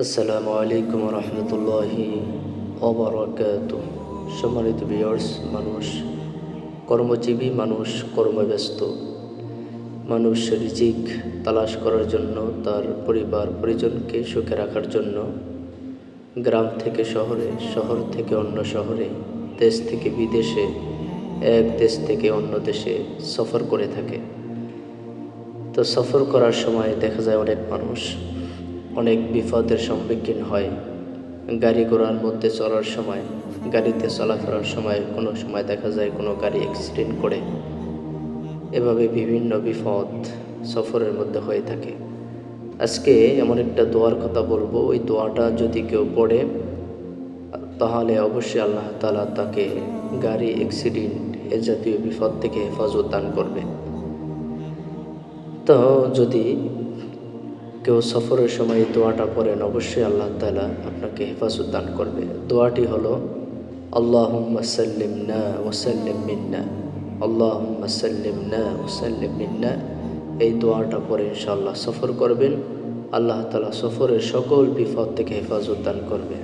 আসসালামু আলাইকুম রহমতুল্লাহি সম্মানিত বিয়ার্স মানুষ, কর্মজীবী, মানুষ, কর্মব্যস্ত, মানুষ রিজিক তালাশ করার জন্য, তার পরিবার, পরিজনকে সুখে রাখার জন্য, গ্রাম থেকে শহরে, শহর থেকে অন্য শহরে, দেশ থেকে বিদেশে, এক দেশ থেকে অন্য দেশে সফর করে থাকে। তো সফর করার সময় দেখা যায় অনেক মানুষ অনেক বিপদের সম্মুখীন হয়। গাড়ি ঘোড়ার মধ্যে চলার সময়, গাড়িতে চলাফেরার সময় কোনো সময় দেখা যায় কোনো গাড়ি অ্যাক্সিডেন্ট করে। এভাবে বিভিন্ন বিপদ সফরের মধ্যে হয়ে থাকে। আজকে এমন একটা দোয়ার কথা বলব। ওই দোয়াটা যদি কেউ পড়ে, তাহলে অবশ্যই আল্লাহ তালা তাকে গাড়ি অ্যাক্সিডেন্ট এ জাতীয় বিপদ থেকে হেফাজত দান করবে। তো যদি কেউ সফরের সময় দোয়াটা পড়েন, অবশ্যই আল্লাহ তালা আপনাকে হেফাজত দান করবে। দোয়াটি হলো আল্লাহ সাল্লিম না ওসাল্লিম মিন্না আল্লাহ সাল্লিম না ওসাল্লিম মিন্না। এই দোয়াটা পরে ইনশাআল্লাহ সফর করবেন। আল্লাহ তালা সফরের সকল বিপদ থেকে হেফাজত দান করবে।